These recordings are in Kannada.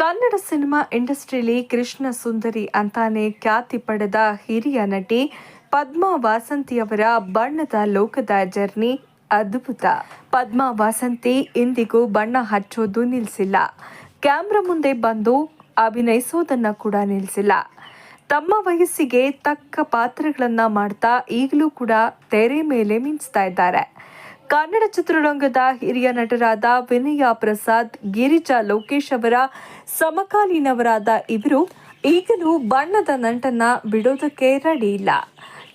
ಕನ್ನಡ ಸಿನಿಮಾ ಇಂಡಸ್ಟ್ರಿಯಲ್ಲಿ ಕೃಷ್ಣ ಸುಂದರಿ ಅಂತಾನೆ ಖ್ಯಾತಿ ಪಡೆದ ಹಿರಿಯ ನಟಿ ಪದ್ಮಾ ವಾಸಂತಿಯವರ ಬಣ್ಣದ ಲೋಕದ ಜರ್ನಿ ಅದ್ಭುತ. ಪದ್ಮಾ ವಾಸಂತಿ ಇಂದಿಗೂ ಬಣ್ಣ ಹಚ್ಚೋದು ನಿಲ್ಲಿಸಿಲ್ಲ ಕ್ಯಾಮ್ರಾ ಮುಂದೆ ಬಂದು ಅಭಿನಯಿಸೋದನ್ನ ಕೂಡ ನಿಲ್ಲಿಸಿಲ್ಲ ತಮ್ಮ ವಯಸ್ಸಿಗೆ ತಕ್ಕ ಪಾತ್ರಗಳನ್ನ ಮಾಡ್ತಾ ಈಗಲೂ ಕೂಡ ತೆರೆ ಮೇಲೆ ಮಿಂಚ್ತಾ ಇದ್ದಾರೆ. ಕನ್ನಡ ಚಿತ್ರರಂಗದ ಹಿರಿಯ ನಟರಾದ ವಿನಯ ಪ್ರಸಾದ್, ಗಿರಿಜಾ ಲೋಕೇಶ್ ಅವರ, ಸಮಕಾಲೀನವರಾದ ಇವರು ಈಗಲೂ ಬಣ್ಣದ ನಂಟನ್ನ ಬಿಡೋದಕ್ಕೆ ರೆಡಿ ಇಲ್ಲ.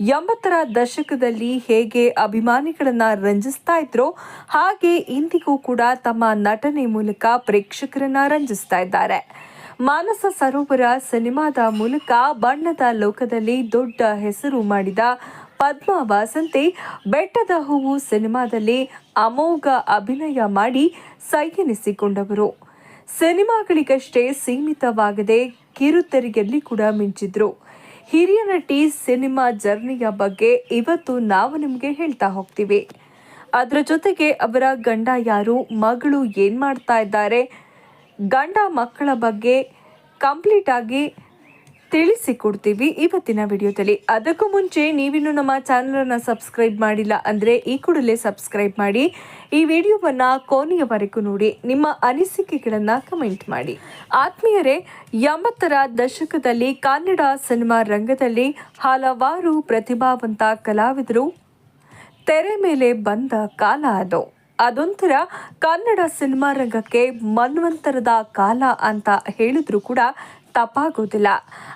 ಎಂಬತ್ತರ ದಶಕದಲ್ಲಿ ಹೇಗೆ ಅಭಿಮಾನಿಗಳನ್ನ ರಂಜಿಸ್ತಾ ಇದ್ರೋ, ಹಾಗೆ ಇಂದಿಗೂ ಕೂಡ ತಮ್ಮ ನಟನೆ ಮೂಲಕ ಪ್ರೇಕ್ಷಕರನ್ನ ರಂಜಿಸ್ತಾ ಇದ್ದಾರೆ. ಮಾನಸ ಸರೋವರ ಸಿನಿಮಾದ ಮೂಲಕ ಬಣ್ಣದ ಲೋಕದಲ್ಲಿ ದೊಡ್ಡ ಹೆಸರು ಮಾಡಿದ ಪದ್ಮಾ ವಾಸಂತೆ ಬೆಟ್ಟದ ಹೂವು ಸಿನಿಮಾದಲ್ಲಿ ಅಮೋಘ ಅಭಿನಯ ಮಾಡಿ ಸೈಯೆನಿಸಿಕೊಂಡವರು. ಸಿನಿಮಾಗಳಿಗಷ್ಟೇ ಸೀಮಿತವಾಗದೆ ಕಿರುತೆರೆಯಲ್ಲಿ ಕೂಡ ಮಿಂಚಿದ್ರು. ಹಿರಿಯ ನಟಿ ಸಿನಿಮಾ ಜರ್ನಿಯ ಬಗ್ಗೆ ಇವತ್ತು ನಾವು ನಿಮಗೆ ಹೇಳ್ತಾ ಹೋಗ್ತೀವಿ. ಅದರ ಜೊತೆಗೆ ಅವರ ಗಂಡ ಯಾರು, ಮಗಳು ಏನು ಮಾಡ್ತಾ ಇದ್ದಾರೆ, ಗಂಡ ಮಕ್ಕಳ ಬಗ್ಗೆ ಕಂಪ್ಲೀಟ್ ಆಗಿ ತಿಳಿಸಿಕೊಡ್ತೀವಿ ಇವತ್ತಿನ ವಿಡಿಯೋದಲ್ಲಿ. ಅದಕ್ಕೂ ಮುಂಚೆ ನೀವಿನ್ನು ನಮ್ಮ ಚಾನಲನ್ನು ಸಬ್ಸ್ಕ್ರೈಬ್ ಮಾಡಿಲ್ಲ ಅಂದರೆ ಈ ಕೂಡಲೇ ಸಬ್ಸ್ಕ್ರೈಬ್ ಮಾಡಿ. ಈ ವಿಡಿಯೋವನ್ನು ಕೊನೆಯವರೆಗೂ ನೋಡಿ. ನಿಮ್ಮ ಅನಿಸಿಕೆಗಳನ್ನು ಕಮೆಂಟ್ ಮಾಡಿ. ಆತ್ಮೀಯರೇ, ಎಂಬತ್ತರ ದಶಕದಲ್ಲಿ ಕನ್ನಡ ಸಿನಿಮಾ ರಂಗದಲ್ಲಿ ಹಲವಾರು ಪ್ರತಿಭಾವಂತ ಕಲಾವಿದರು ತೆರೆ ಮೇಲೆ ಬಂದ ಕಾಲ ಅದು. ಅದೊಂಥರ ಕನ್ನಡ ಸಿನಿಮಾ ರಂಗಕ್ಕೆ ಮನ್ವಂತರದ ಕಾಲ ಅಂತ ಹೇಳಿದ್ರು ಕೂಡ ತಪ್ಪಾಗೋದಿಲ್ಲ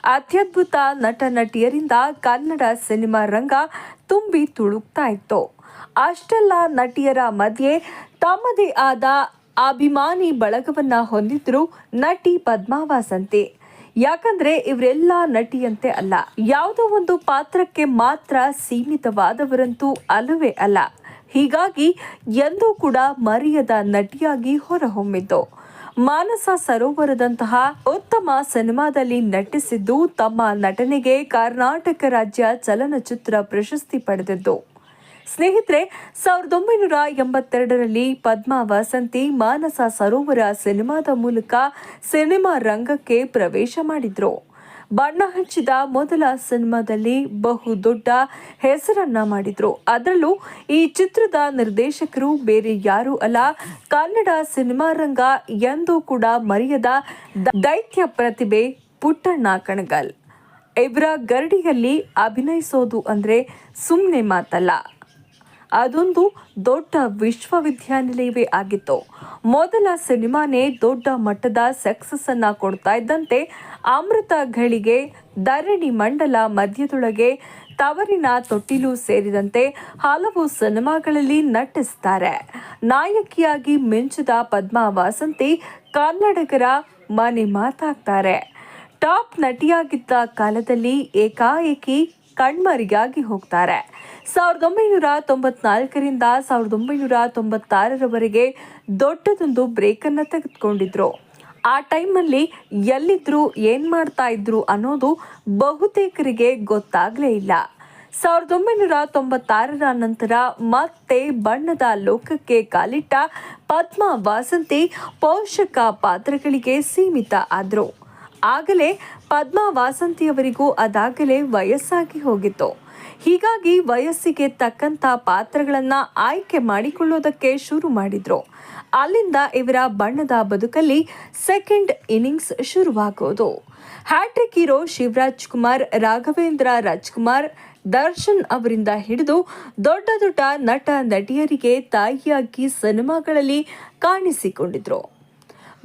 ಅತ್ಯದ್ಭುತ ನಟ, ನಟಿಯರಿಂದ ಕನ್ನಡ ಸಿನಿಮಾ ರಂಗ ತುಂಬಿ ತುಳುಕ್ತಾ ಇತ್ತು. ಅಷ್ಟೆಲ್ಲ ನಟಿಯರ ಮಧ್ಯೆ ತಮ್ಮದೇ ಆದ ಅಭಿಮಾನಿ ಬಳಗವನ್ನ ಹೊಂದಿದ್ರು ನಟಿ ಪದ್ಮಾವಾಸಂತಿ. ಯಾಕಂದ್ರೆ ಇವರೆಲ್ಲ ನಟಿಯಂತೆ ಅಲ್ಲ. ಯಾವುದೋ ಒಂದು ಪಾತ್ರಕ್ಕೆ ಮಾತ್ರ ಸೀಮಿತವಾದವರಂತೂ ಅಲ್ಲವೇ ಅಲ್ಲ. ಹೀಗಾಗಿ ಎಂದೂ ಕೂಡ ಮರೆಯದ ನಟಿಯಾಗಿ ಹೊರಹೊಮ್ಮಿದ್ದು. ಮಾನಸ ಸರೋವರದಂತಹ ಉತ್ತಮ ಸಿನಿಮಾದಲ್ಲಿ ನಟಿಸಿದ್ದು ತಮ್ಮ ನಟನೆಗೆ ಕರ್ನಾಟಕ ರಾಜ್ಯ ಚಲನಚಿತ್ರ ಪ್ರಶಸ್ತಿ ಪಡೆದಿದ್ದು. ಸ್ನೇಹಿತರೆ, ಸಾವಿರದ ಒಂಬೈನೂರ ಎಂಬತ್ತೆರಡರಲ್ಲಿ ಪದ್ಮಾ ವಸಂತಿ ಮಾನಸ ಸರೋವರ ಸಿನಿಮಾದ ಮೂಲಕ ಸಿನಿಮಾ ರಂಗಕ್ಕೆ ಪ್ರವೇಶ ಮಾಡಿದ್ರು. ಬಣ್ಣ ಹಚ್ಚಿದ ಮೊದಲ ಸಿನಿಮಾದಲ್ಲಿ ಬಹು ದೊಡ್ಡ ಹೆಸರನ್ನ ಮಾಡಿದ್ರು. ಅದರಲ್ಲೂ ಈ ಚಿತ್ರದ ನಿರ್ದೇಶಕರು ಬೇರೆ ಯಾರೂ ಅಲ್ಲ. ಕನ್ನಡ ಸಿನಿಮಾ ರಂಗ ಎಂದೂ ಕೂಡ ಮರೆಯದ ದೈತ್ಯ ಪ್ರತಿಭೆ ಪುಟ್ಟಣ್ಣ ಕಣಗಲ್. ಇವರ ಗರಡಿಯಲ್ಲಿ ಅಭಿನಯಿಸೋದು ಅಂದ್ರೆ ಸುಮ್ಮನೆ ಮಾತಲ್ಲ. ಅದೊಂದು ದೊಡ್ಡ ವಿಶ್ವವಿದ್ಯಾನಿಲಯವೇ ಆಗಿತ್ತು. ಮೊದಲ ಸಿನಿಮಾನೇ ದೊಡ್ಡ ಮಟ್ಟದ ಸಕ್ಸಸ್ ಅನ್ನ ಕೊಡ್ತಾ ಇದ್ದಂತೆ ಅಮೃತ ಘಳಿಗೆ ಧರಣಿ ಮಂಡಲ ಮಧ್ಯದೊಳಗೆ ತವರಿನ ತೊಟ್ಟಿಲು ಸೇರಿದಂತೆ ಹಲವು ಸಿನಿಮಾಗಳಲ್ಲಿ ನಟಿಸ್ತಾರೆ. ನಾಯಕಿಯಾಗಿ ಮಿಂಚಿದ ಪದ್ಮಾ ವಾಸಂತಿ ಕನ್ನಡಿಗರ ಮನೆ ಮಾತಾಗ್ತಾರೆ. ಟಾಪ್ ನಟಿಯಾಗಿದ್ದ ಕಾಲದಲ್ಲಿ ಏಕಾಏಕಿ ಕಣ್ಮರಿಗಾಗಿ ಹೋಗ್ತಾರೆ. ಸಾವಿರದ ಒಂಬೈನೂರ ತೊಂಬತ್ನಾಲ್ಕರಿಂದ ಸಾವಿರದ ಒಂಬೈನೂರ ತೊಂಬತ್ತಾರರವರೆಗೆ ದೊಡ್ಡದೊಂದು ಬ್ರೇಕನ್ನು ತೆಗೆದುಕೊಂಡಿದ್ರು. ಆ ಟೈಮಲ್ಲಿ ಎಲ್ಲಿದ್ರು ಏನು ಮಾಡ್ತಾ ಇದ್ರು ಅನ್ನೋದು ಬಹುತೇಕರಿಗೆ ಗೊತ್ತಾಗ್ಲೇ ಇಲ್ಲ. ಸಾವಿರದ ಒಂಬೈನೂರ ತೊಂಬತ್ತಾರರ ನಂತರ ಮತ್ತೆ ಬಣ್ಣದ ಲೋಕಕ್ಕೆ ಕಾಲಿಟ್ಟ ಪದ್ಮ ವಾಸಂತಿ ಪೋಷಕ ಪಾತ್ರಗಳಿಗೆ ಸೀಮಿತ ಆದ್ರು. ಆಗಲೇ ಪದ್ಮಾ ವಾಸಂತಿಯವರಿಗೂ ಅದಾಗಲೇ ವಯಸ್ಸಾಗಿ ಹೋಗಿತ್ತು. ಹೀಗಾಗಿ ವಯಸ್ಸಿಗೆ ತಕ್ಕಂತ ಪಾತ್ರಗಳನ್ನು ಆಯ್ಕೆ ಮಾಡಿಕೊಳ್ಳೋದಕ್ಕೆ ಶುರು ಮಾಡಿದ್ರು. ಅಲ್ಲಿಂದ ಇವರ ಬಣ್ಣದ ಬದುಕಲ್ಲಿ second innings ಶುರುವಾಗೋದು. Hat trick hero Shivaraj Kumar, Raghavendra Rajkumar, Darshan ಅವರಿಂದ ಹಿಡಿದು ದೊಡ್ಡ ದೊಡ್ಡ ನಟ, ನಟಿಯರಿಗೆ ತಾಯಿಯಾಗಿ ಸಿನಿಮಾಗಳಲ್ಲಿ ಕಾಣಿಸಿಕೊಂಡಿದ್ರು.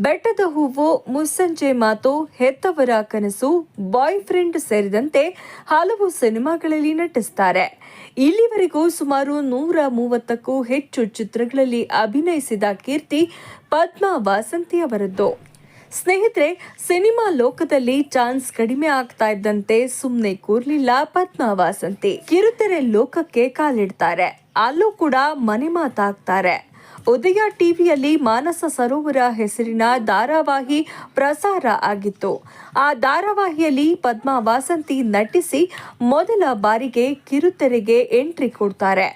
ಬೆಟ್ಟದ ಹೂವು, ಮುಸ್ಸಂಜೆ ಮಾತು, ಹೆತ್ತವರ ಕನಸು ಬಾಯ್ ಫ್ರೆಂಡ್ ಸೇರಿದಂತೆ ಹಲವು ಸಿನಿಮಾಗಳಲ್ಲಿ ನಟಿಸ್ತಾರೆ. ಇಲ್ಲಿವರೆಗೂ ಸುಮಾರು ನೂರ ಮೂವತ್ತಕ್ಕೂ ಹೆಚ್ಚು ಚಿತ್ರಗಳಲ್ಲಿ ಅಭಿನಯಿಸಿದ ಕೀರ್ತಿ ಪದ್ಮಾ ವಾಸಂತಿ ಅವರದ್ದು. ಸ್ನೇಹಿತರೆ, ಸಿನಿಮಾ ಲೋಕದಲ್ಲಿ ಚಾನ್ಸ್ ಕಡಿಮೆ ಆಗ್ತಾ ಇದ್ದಂತೆ ಸುಮ್ಮನೆ ಕೂರ್ಲಿಲ್ಲ ಪದ್ಮಾ ವಾಸಂತಿ. ಕಿರುತೆರೆ ಲೋಕಕ್ಕೆ ಕಾಲಿಡ್ತಾರೆ. ಅಲ್ಲೂ ಕೂಡ ಮನೆ ಮಾತಾಗ್ತಾರೆ. ಉದಯ ಟಿವಿಯಲ್ಲಿ ಮಾನಸ ಸರೋವರ ಹೆಸರಿನ ಧಾರಾವಾಹಿ ಪ್ರಸಾರ ಆಗಿತ್ತು. ಆ ಧಾರಾವಾಹಿಯಲ್ಲಿ ಪದ್ಮಾ ವಾಸಂತಿ ನಟಿಸಿ ಮೊದಲ ಬಾರಿಗೆ ಕಿರುತೆರೆಗೆ ಎಂಟ್ರಿ ಕೊಡ್ತಾರೆ.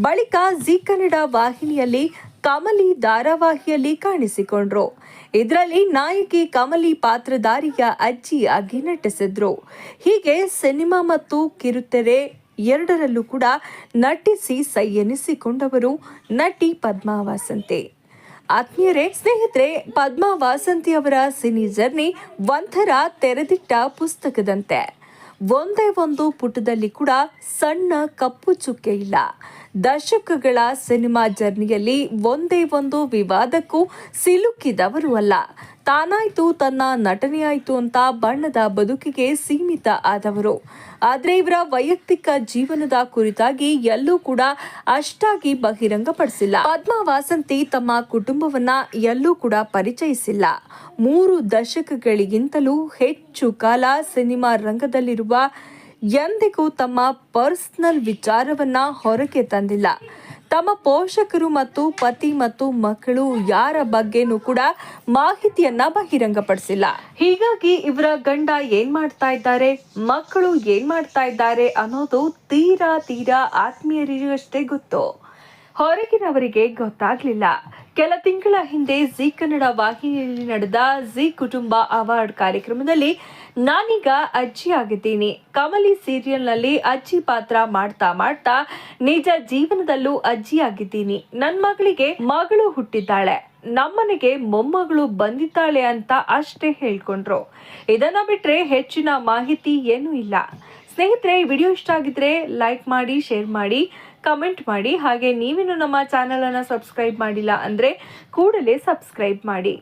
ಬಳಿಕ ಜಿ ಕನ್ನಡ ವಾಹಿನಿಯಲ್ಲಿ ಕಮಲಿ ಧಾರಾವಾಹಿಯಲ್ಲಿ ಕಾಣಿಸಿಕೊಂಡ್ರು. ಇದರಲ್ಲಿ ನಾಯಕಿ ಕಮಲಿ ಪಾತ್ರಧಾರಿಯ ಅಜ್ಜಿಯಾಗಿ ನಟಿಸಿದ್ರು. ಹೀಗೆ ಸಿನಿಮಾ ಮತ್ತು ಕಿರುತೆರೆ ಎರಡರಲ್ಲೂ ಕೂಡ ನಟಿಸಿ ಸೈ ಎನಿಸಿಕೊಂಡವರು ನಟಿ ಪದ್ಮಾ ವಾಸಂತಿ ಆತ್ಮೀಯರೇ, ಸ್ನೇಹಿತರೆ ಪದ್ಮಾ ವಾಸಂತಿ ಅವರ ಸಿನಿ ಜರ್ನಿ ಒಂಥರ ತೆರೆದಿಟ್ಟ ಪುಸ್ತಕದಂತೆ. ಒಂದೇ ಒಂದು ಪುಟದಲ್ಲಿ ಕೂಡ ಸಣ್ಣ ಕಪ್ಪು ಚುಕ್ಕೆ ಇಲ್ಲ. ದಶಕಗಳ ಸಿನಿಮಾ ಜರ್ನಿಯಲ್ಲಿ ಒಂದೇ ಒಂದು ವಿವಾದಕ್ಕೂ ಸಿಲುಕಿದವರು ಅಲ್ಲ. ತಾನಾಯ್ತು ತನ್ನ ನಟನೆಯಾಯ್ತು ಅಂತ ಬಣ್ಣದ ಬದುಕಿಗೆ ಸೀಮಿತ ಆದವರು. ಆದರೆ ಇವರ ವೈಯಕ್ತಿಕ ಜೀವನದ ಕುರಿತಾಗಿ ಎಲ್ಲೂ ಕೂಡ ಅಷ್ಟಾಗಿ ಬಹಿರಂಗಪಡಿಸಿಲ್ಲ. ಪದ್ಮ ವಾಸಂತಿ ತಮ್ಮ ಕುಟುಂಬವನ್ನ ಎಲ್ಲೂ ಕೂಡ ಪರಿಚಯಿಸಿಲ್ಲ. ಮೂರು ದಶಕಗಳಿಗಿಂತಲೂ ಹೆಚ್ಚು ಕಾಲ ಸಿನಿಮಾ ರಂಗದಲ್ಲಿರುವ ಎಂದಿಗೂ ತಮ್ಮ ಪರ್ಸನಲ್ ವಿಚಾರವನ್ನ ಹೊರಗೆ ತಂದಿಲ್ಲ. ತಮ್ಮ ಪೋಷಕರು ಮತ್ತು ಪತಿ ಮತ್ತು ಮಕ್ಕಳು ಯಾರ ಬಗ್ಗೆನೂ ಕೂಡ ಮಾಹಿತಿಯನ್ನ ಬಹಿರಂಗಪಡಿಸಿಲ್ಲ. ಹೀಗಾಗಿ ಇವರ ಗಂಡ ಏನ್ ಮಾಡ್ತಾ ಇದ್ದಾರೆ, ಮಕ್ಕಳು ಏನ್ ಮಾಡ್ತಾ ಇದ್ದಾರೆ ಅನ್ನೋದು ತೀರಾ ತೀರಾ ಆತ್ಮೀಯರಿಗಷ್ಟೇ ಗೊತ್ತು. ಹೊರಗಿನವರಿಗೆ ಗೊತ್ತಾಗ್ಲಿಲ್ಲ. ಕೆಲ ತಿಂಗಳ ಹಿಂದೆ ಜಿ ಕನ್ನಡ ವಾಹಿನಿಯಲ್ಲಿ ನಡೆದ ಜಿ ಕುಟುಂಬ ಅವಾರ್ಡ್ ಕಾರ್ಯಕ್ರಮದಲ್ಲಿ ನಾನೀಗ ಅಜ್ಜಿ ಆಗಿದ್ದೀನಿ ಕಮಲಿ ಸೀರಿಯಲ್ನಲ್ಲಿ ಅಜ್ಜಿ ಪಾತ್ರ ಮಾಡ್ತಾ ಮಾಡ್ತಾ ನಿಜ ಜೀವನದಲ್ಲೂ ಅಜ್ಜಿ ಆಗಿದ್ದೀನಿ ನನ್ನ ಮಗಳಿಗೆ ಮಗಳು ಹುಟ್ಟಿದ್ದಾಳೆ. ನಮ್ಮನೆಗೆ ಮೊಮ್ಮಗಳು ಬಂದಿದ್ದಾಳೆ ಅಂತ ಅಷ್ಟೇ ಹೇಳ್ಕೊಂಡ್ರು. ಇದನ್ನ ಬಿಟ್ರೆ ಹೆಚ್ಚಿನ ಮಾಹಿತಿ ಏನೂ ಇಲ್ಲ. ಸ್ನೇಹಿತರೆ ವಿಡಿಯೋ ಇಷ್ಟ ಆಗಿದ್ರೆ ಲೈಕ್ ಮಾಡಿ, ಶೇರ್ ಮಾಡಿ. ಕಮೆಂಟ್ ಮಾಡಿ. ಹಾಗೆ ನೀವಿನ್ನು ನಮ್ಮ ಚಾನಲನ್ನು ಸಬ್ಸ್ಕ್ರೈಬ್ ಮಾಡಿಲ್ಲ ಅಂದರೆ ಕೂಡಲೇ ಸಬ್ಸ್ಕ್ರೈಬ್ ಮಾಡಿ.